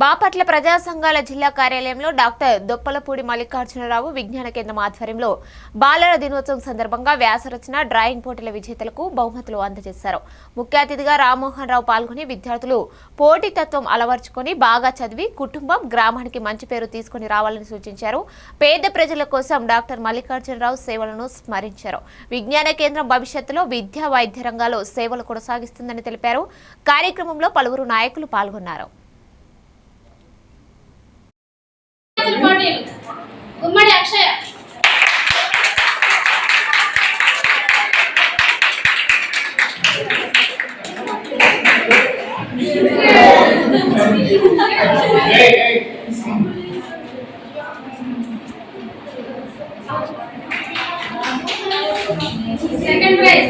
బాపట్ల ప్రజా సంఘాల జిల్లా కార్యాలయంలో డాక్టర్ దొప్పలపూడి మల్లికార్జునరావు విజ్ఞాన కేంద్రం ఆధ్వర్యంలో బాలల దినోత్సవం సందర్భంగా వ్యాసరచన డ్రాయింగ్ పోటీల విజేతలకు బహుమతులు అందజేశారు. ముఖ్య అతిథిగా రామ్మోహన్ రావు పాల్గొని విద్యార్థులు పోటీతత్వం అలవర్చుకొని బాగా చదివి కుటుంబం గ్రామానికి మంచి పేరు తీసుకొని రావాలని సూచించారు. పేద ప్రజల కోసం డాక్టర్ మల్లికార్జునరావు సేవలను స్మరించారు. విజ్ఞాన కేంద్రం భవిష్యత్తులో విద్యా వైద్య రంగాల్లో సేవలు కొనసాగిస్తుందని తెలిపారు. కార్యక్రమంలో పలువురు నాయకులు పాల్గొన్నారు. గుమ్మడి అక్షయ సెకండ్ ప్రైజ్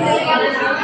thank